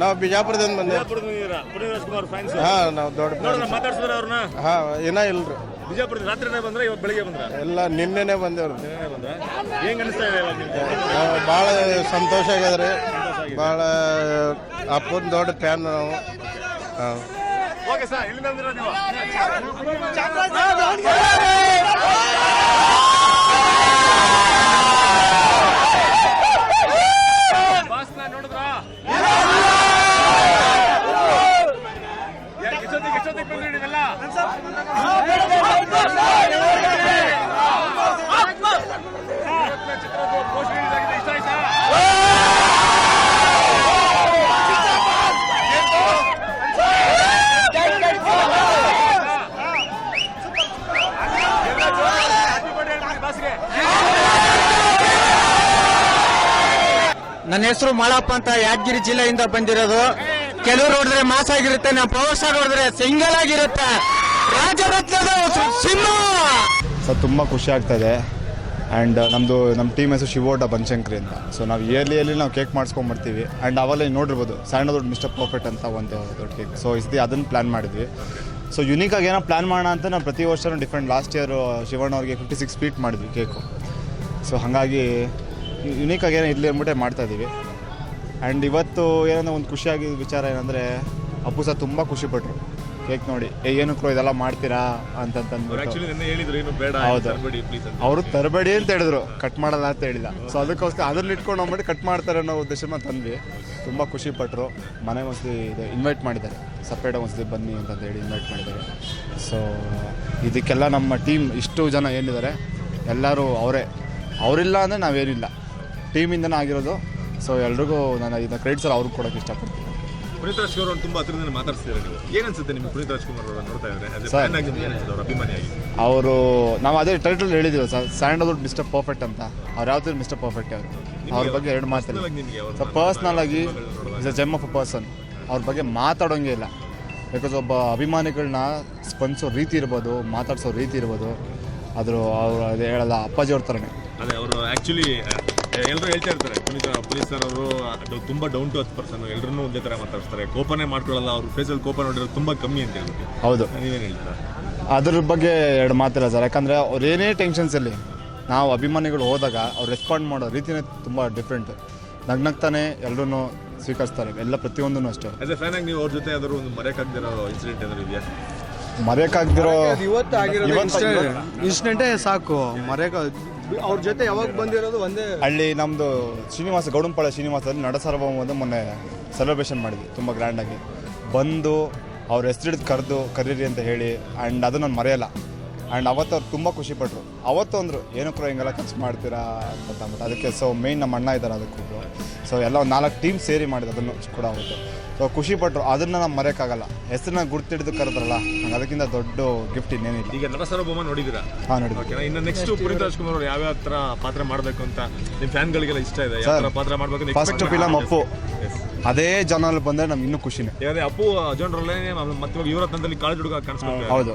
ನಾವು ಬಿಜಾಪುರದಿಂದ ಬಿಜಾಪುರದ ಪುನೀತ್ ಫ್ಯಾನ್ಸ್ ಹಾ ನಾವು ದೊಡ್ಡ ನೋಡಿದ್ರ ಮಾತಾಡ್ಸಿದ್ರ ಅವ್ರನ್ನ? ಹಾ ಏನ ಇಲ್ರಿ. ಬಿಜಾಪುರದ ರಾತ್ರಿನೇ ಬಂದ್ರೆ ಇವತ್ತು ಬೆಳಿಗ್ಗೆ ಬಂದ್ರ? ಎಲ್ಲ ನಿನ್ನೆನೆ ಬಂದೇವ್ರಿ ಬಂದ್ರ? ಹೆಂಗ್ ಅನಿಸ್ತಾ ಇದೆ ಇವಾಗ ನಿಮ್ಗೆ? ಭಾಳ ಸಂತೋಷ ಆಗ್ಯದ್ರಿ ಭಾಳ ಅಪ್ಪನ ದೊಡ್ಡ ಫ್ಯಾನ್ ನಾವು. ಹಾ. ಓಕೆ ಸರ್ ಎಲ್ಲಿಂದ ಬಂದಿರೋ ನೀವು. ನನ್ನ ಹೆಸರು ಮಾಳಪ್ಪ ಅಂತ ಯಾದಗಿರಿ ಜಿಲ್ಲೆಯಿಂದ ಬಂದಿರೋದು. ಕೆಲವರು ನೋಡಿದ್ರೆ ಮಾಸ್ ಆಗಿರುತ್ತೆ ನಾವು ಪವರ್ ಸ್ಟಾರ್ ಸಿಂಗಲ್ ಆಗಿರುತ್ತೆ. ರಾಜರತ್ನದ ಸಿಂಹ! ಸರ್, ತುಂಬ ಖುಷಿ ಆಗ್ತಾಯಿದೆ ಆ್ಯಂಡ್ ನಮ್ಮದು ನಮ್ಮ ಟೀಮ್ ಹೆಸರು ಶಿವೋಟ ಬನಶಂಕರಿ ಅಂತ. ಸೊ ನಾವು ಇಯರ್ಲಿ ಇಯರ್ಲಿ ನಾವು ಕೇಕ್ ಮಾಡಿಸ್ಕೊಂಬರ್ತೀವಿ. ಆ್ಯಂಡ್ ನೀವು ನೋಡಿರ್ಬೋದು, ಸಣ್ಣ ದೊಡ್ಡ ಮಿಸ್ಟರ್ ಪರ್ಫೆಕ್ಟ್ ಅಂತ ಒಂದು ದೊಡ್ಡ ಕೇಕ್ ಸೊ ಇಸ್ದಿ ಅದನ್ನು ಪ್ಲ್ಯಾನ್ ಮಾಡಿದ್ವಿ. ಸೊ ಯುನೀಕಾಗಿ ಏನೋ ಪ್ಲ್ಯಾನ್ ಮಾಡೋಣ ಅಂತ ನಾವು ಪ್ರತಿ ವರ್ಷ ಡಿಫ್ರೆಂಟ್ ಲಾಸ್ಟ್ ಇಯರ್ ಶಿವಣ್ಣ ಅವ್ರಿಗೆ ಫಿಫ್ಟಿ ಸಿಕ್ಸ್ ಫೀಟ್ ಮಾಡಿದ್ವಿ ಕೇಕು ಸೊ ಹಾಗಾಗಿ ಯುನೀಕಾಗಿ ಏನೋ ಇರಲಿ ಅಂದ್ಬಿಟ್ಟೆ ಮಾಡ್ತಾಯಿದ್ದೀವಿ ಆ್ಯಂಡ್ ಇವತ್ತು ಏನೋ ಒಂದು ಖುಷಿಯಾಗಿ ವಿಚಾರ ಏನಂದರೆ ಅಪ್ಪು ಸಹ ತುಂಬ ಖುಷಿಪಟ್ರು. ಕೇಕ್ ನೋಡಿ ಏ ಕ್ರೋ ಇದೆಲ್ಲ ಮಾಡ್ತೀರಾ? ಅಂತಂತಂದ್ಬಿಟ್ಟು. ಏನು ಹೌದು. ಅವರು ತರಬೇಡಿ ಅಂತ ಹೇಳಿದ್ರು. ಕಟ್ ಮಾಡಲ್ಲ ಅಂತ ಹೇಳಿಲ್ಲ. ಸೊ ಅದಕ್ಕೋಸ್ಕರ ಅದನ್ನ ಇಟ್ಕೊಂಡು ಹೋಗ್ಬಿಟ್ಟು ಕಟ್ ಮಾಡ್ತಾರೆ ಅನ್ನೋ ಉದ್ದೇಶ ತಂದ್ವಿ. ತುಂಬ ಖುಷಿ ಪಟ್ಟರು ಮನೆ ಒಂದ್ಸತಿ ಇದು ಇನ್ವೈಟ್ ಮಾಡಿದ್ದಾರೆ. ಸಪ್ರೇಟಾಗಿ ಒಂದ್ಸತಿ ಬನ್ನಿ ಅಂತ ಹೇಳಿ ಇನ್ವೈಟ್ ಮಾಡಿದ್ದಾರೆ. ಸೊ ಇದಕ್ಕೆಲ್ಲ ನಮ್ಮ ಟೀಮ್ ಇಷ್ಟು ಜನ ಏನಿದ್ದಾರೆ ಎಲ್ಲರೂ ಅವರೇ. ಅವರಿಲ್ಲ ಅಂದರೆ ನಾವೇನಿಲ್ಲ. ಟೀಮಿಂದನೇ ಆಗಿರೋದು. ಸೊ ಎಲ್ರಿಗೂ ನಾನು ಇದನ್ನ ಕ್ರೆಡಿಟ್ಸ್ ಅವ್ರಿಗೆ ಕೊಡೋಕೆ ಇಷ್ಟಪಡ್ತೀನಿ. ಪುನೀತ್ ರಾಜ್ಕುಮಾರ್ ತುಂಬಾ ಹತ್ರದಿಂದ ಮಾತಾಡ್ತಿದ್ದಾರೆ ನೀವು. ಏನ್ ಅನ್ಸುತ್ತೆ ನಿಮ್ಗೆ ಪುನೀತ್ ರಾಜ್ಕುಮಾರ್ ಅವರನ್ನ ನೋಡ್ತಾ ಇದ್ರೆ? ಅದೇ Sir. ಫ್ಯಾನ್ ಆಗಿ ನಿಮ್ಗೆ ಏನ್ ಅವ್ರ ಅಭಿಮಾನಿಯಾಗಿ? ಅವರು ನಾವು ಅದೇ ಟೈಟಲ್ ಹೇಳಿದ್ದೀವಿ ಸರ್ ಸ್ಯಾಂಡಲ್ವುಡ್ ಮಿಸ್ಟರ್ ಪರ್ಫೆಕ್ಟ್ ಅಂತ. ಅವ್ರು ಯಾವ್ದು ಮಿಸ್ಟರ್ ಪರ್ಫೆಕ್ಟ್ ಅವರು? ಅವ್ರ ಬಗ್ಗೆ ಎರಡು ಮಾತಿಲ್ಲ Personal ಆಗಿ ನಿಮ್ಗೆ ಅವ್ರ ಸೊ ಪರ್ಸ್ನಲ್ ಆಗಿ is a gem of a person ಅವ್ರ ಬಗ್ಗೆ ಮಾತಾಡೋಂಗೆ ಇಲ್ಲ. ಬಿಕಾಸ್ ಒಬ್ಬ ಅಭಿಮಾನಿಗಳನ್ನ ಸ್ಪಂದಿಸೋ ರೀತಿ ಇರ್ಬೋದು ಮಾತಾಡ್ಸೋ ರೀತಿ ಇರ್ಬೋದು ಆದರೂ ಅವ್ರು ಅದೇ ಹೇಳಲ್ಲ ಅಪ್ಪಾಜಿ ಅವ್ರ ಥರನೇ ಅದೇ ಅವರು ಆಕ್ಚುಲಿ ಎಲ್ಲರೂ ಹೇಳ್ತಾ ಇರ್ತಾರೆ ಪುನೀತ್ ಪುನೀತ್ ಸರ್ ಅವರು ತುಂಬ ಡೌನ್ ಟು ಅರ್ತ್ ಪರ್ಸನ್ ಎಲ್ಲರೂ ಒಂದೇ ತರ ಮಾತಾಡ್ತಾರೆ ಕೋಪನೇ ಮಾಡ್ಕೊಳ್ಳಲ್ಲ ಅವ್ರ ಫೇಸಲ್ಲಿ ಕೋಪ ನೋಡಿರೋದು ತುಂಬಾ ಕಮ್ಮಿ ಅಂತ ಹೇಳ್ಬಿಟ್ಟು. ಹೌದು. ನೀವೇನು ಹೇಳ್ತೀರಾ? ಅದ್ರ ಬಗ್ಗೆ ಎರಡು ಮಾತಿಲ್ಲ ಸರ್ ಯಾಕಂದರೆ ಅವ್ರು ಏನೇ ಟೆನ್ಷನ್ಸ್ ಅಲ್ಲಿ ನಾವು ಅಭಿಮಾನಿಗಳು ಹೋದಾಗ ಅವ್ರು ರೆಸ್ಪಾಂಡ್ ಮಾಡೋ ರೀತಿನೇ ತುಂಬ ಡಿಫ್ರೆಂಟ್ ನಗ್ನಗ್ತಾನೆ ಎಲ್ಲರೂ ಸ್ವೀಕರಿಸ್ತಾರೆ ಎಲ್ಲ ಪ್ರತಿಯೊಂದೂ ಅಷ್ಟೇ. ಅದೇ ಎ ಫ್ಯಾನ್ ಆಗಿ ನೀವು ಅವ್ರ ಜೊತೆ ಯಾವ್ದಾದ್ರು ಒಂದು ಮರೆಯಕ್ಕಾಗದಿರೋ ಇನ್ಸಿಡೆಂಟ್ ಏನಾದರೂ ಇದೆಯಾ? ಮರೆಯೋಕ್ಕಾಗ್ದಿರೋ ಇವತ್ತು ಆಗಿರೋ ಇನ್ಸಿಡೆಂಟೇ ಸಾಕು. ಮರೆಯಕ ಅವ್ರ ಜೊತೆ ಯಾವಾಗ ಬಂದಿರೋದು ಒಂದೇ ಹಳ್ಳಿ ನಮ್ಮದು ಶ್ರೀನಿವಾಸ ಗೌಡಂಪಾಳ ಶ್ರೀನಿವಾಸದಲ್ಲಿ ನಡಸರ್ವಮದ ಮೊನ್ನೆ ಸೆಲೆಬ್ರೇಷನ್ ಮಾಡಿದ್ವಿ ತುಂಬ ಗ್ರ್ಯಾಂಡಾಗಿ ಬಂದು ಅವ್ರ ಹೆಸರಿಡ್ದು ಕರೆದು ಕರೀರಿ ಅಂತ ಹೇಳಿ ಆ್ಯಂಡ್ ಅದು ನಾನು ಮರೆಯಲ್ಲ. ಆ್ಯಂಡ್ ಅವತ್ತು ಅವ್ರು ತುಂಬ ಖುಷಿಪಟ್ಟರು ಅವತ್ತು ಅಂದರು ಏನಕ್ಕೂ ಹಿಂಗೆಲ್ಲ ಖರ್ಚು ಮಾಡ್ತೀರಾ ಅಂತ ಅಂದ್ಬಿಟ್ಟು. ಅದಕ್ಕೆ ಸೊ ಮೇಯ್ನ್ ನಮ್ಮ ಅಣ್ಣ ಇದ್ದಾರೆ ಅದಕ್ಕೆ ಸೊ ಎಲ್ಲ ಒಂದು ನಾಲ್ಕು ಟೀಮ್ ಸೇರಿ ಮಾಡಿದೆ ಅದನ್ನು ಕೂಡ ಅವತ್ತು. ಸೊ ಖುಷಿಪಟ್ಟರು ಅದನ್ನ ನಾವು ಮರೆಯೋಕ್ಕಾಗಲ್ಲ. ಹೆಸರನ್ನ ಗುರ್ತಿಡ್ದು ಕರೆದ್ರಲ್ಲ ನಂಗೆ ಅದಕ್ಕಿಂತ ದೊಡ್ಡ ಗಿಫ್ಟ್ ಇನ್ನೇನಿಲ್ಲ. ಈಗ ನಟ ಸಾರ್ವಭೌಮ ನೋಡಿದಿರಾ ಹಾಂ ನೋಡಿ ಓಕೆನಾ ಇನ್ನು ನೆಕ್ಸ್ಟ್ ಪುನೀತ್ ರಾಜ್ಕುಮಾರ್ ಅವರು ಯಾವ್ಯಾವ ತರ ಪಾತ್ರ ಮಾಡಬೇಕು ಅಂತ ನಿಮ್ ಫ್ಯಾನ್ಗಳಿಗೆಲ್ಲ ಇಷ್ಟ ಇದೆ? ಯಾವ ತರ ಪಾತ್ರ ಮಾಡಬೇಕು ಫಸ್ಟ್ ಫಿಲಮ್ ಅಪ್ಪು. ಅದೇ ಜನರಲ್ಲಿ ಬಂದ್ರೆ ನಮ್ಗೆ ಇನ್ನೂ ಖುಷಿನೇ. ಯಾವ್ದೇ ಅಪ್ಪು ಜನರಲ್ಲೇ ಮತ್ತೆ ಇವಾಗ ಯುವರತ್ನದಲ್ಲಿ ಕಾಲೇಜ್ ಹುಡುಗ ಕಾಣಿಸ್ಕೊಂಡು ಹೌದು.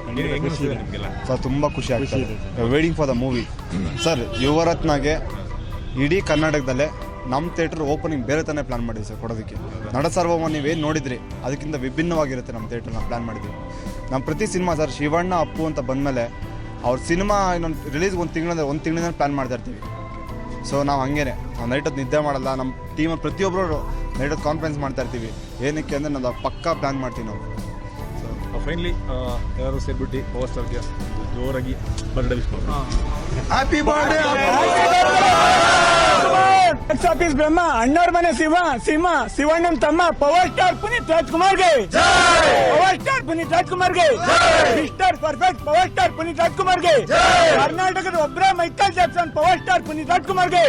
ಸರ್ ತುಂಬ ಖುಷಿ ಆಗ್ತದೆ waiting for the movie sir ಯುವರತ್ನಗೆ ಇಡೀ ಕರ್ನಾಟಕದಲ್ಲೇ ನಮ್ಮ ಥಿಯೇಟರ್ ಓಪನಿಂಗ್ ಬೇರೆ ತಾನೇ ಪ್ಲಾನ್ ಮಾಡಿದ್ವಿ ಸರ್ ಕೊಡೋದಕ್ಕೆ. ನಡ ನೀವು ನೀವೇನು ನೋಡಿದ್ರಿ. ಅದಕ್ಕಿಂತ ವಿಭಿನ್ನವಾಗಿರುತ್ತೆ ನಮ್ಮ ಥಿಯೇಟರ್ ನಾವು ಪ್ಲಾನ್ ಮಾಡಿದ್ವಿ ನಮ್ಮ ಪ್ರತಿ ಸಿನಿಮಾ ಸರ್ ಶಿವಣ್ಣ ಅಪ್ಪು ಅಂತ ಬಂದಮೇಲೆ ಅವ್ರ ಸಿನಿಮಾ ಇನ್ನೊಂದು ರಿಲೀಸ್ ಒಂದು ತಿಂಗಳಿಂದ ಒಂದು ತಿಂಗಳಿಂದ ಪ್ಲಾನ್ ಮಾಡ್ತಾ ಇರ್ತೀವಿ. ಸೊ ನಾವು ಹಂಗೇನೆ. ನಾವು ನೈಟ್ ಹೊತ್ತು ನಿದ್ದೆ ಮಾಡಲ್ಲ. ನಮ್ಮ ಟೀಮಲ್ಲಿ ಪ್ರತಿಯೊಬ್ಬರು ನೈಟ್ ಹೊತ್ತು ಕಾನ್ಫರೆನ್ಸ್ ಮಾಡ್ತಾ ಇರ್ತೀವಿ. ಏನಕ್ಕೆ ಅಂದರೆ ನಾವು ಪಕ್ಕಾ ಪ್ಲಾನ್ ಮಾಡ್ತೀವಿ ನಾವು. ಫೈನಲಿ ಯಾರು ಸೇರ್ಬಿಟ್ಟು ಹೋಸ್ಟರ್ಗೆ ಸ್ಟಾರ್ಗೆ ಜೋರಾಗಿ birthday wish happy birthday box office ಬ್ರಹ್ಮ ಅಣ್ಣವ್ರ ಮನೆ ಶಿವ ಸಿಂಹ ಶಿವಣ್ಣನ್ ತಮ್ಮ ಪವರ್ ಸ್ಟಾರ್ ಪುನೀತ್ ರಾಜ್ಕುಮಾರ್ಗೆ power star Puneeth ರಾಜ್ಕುಮಾರ್ಗೆ mister perfect power star Puneeth ರಾಜ್ಕುಮಾರ್ಗೆ ಕರ್ನಾಟಕದ ಒಬ್ಬರೇ Michael Jackson power star Puneeth ರಾಜ್ಕುಮಾರ್ಗೆ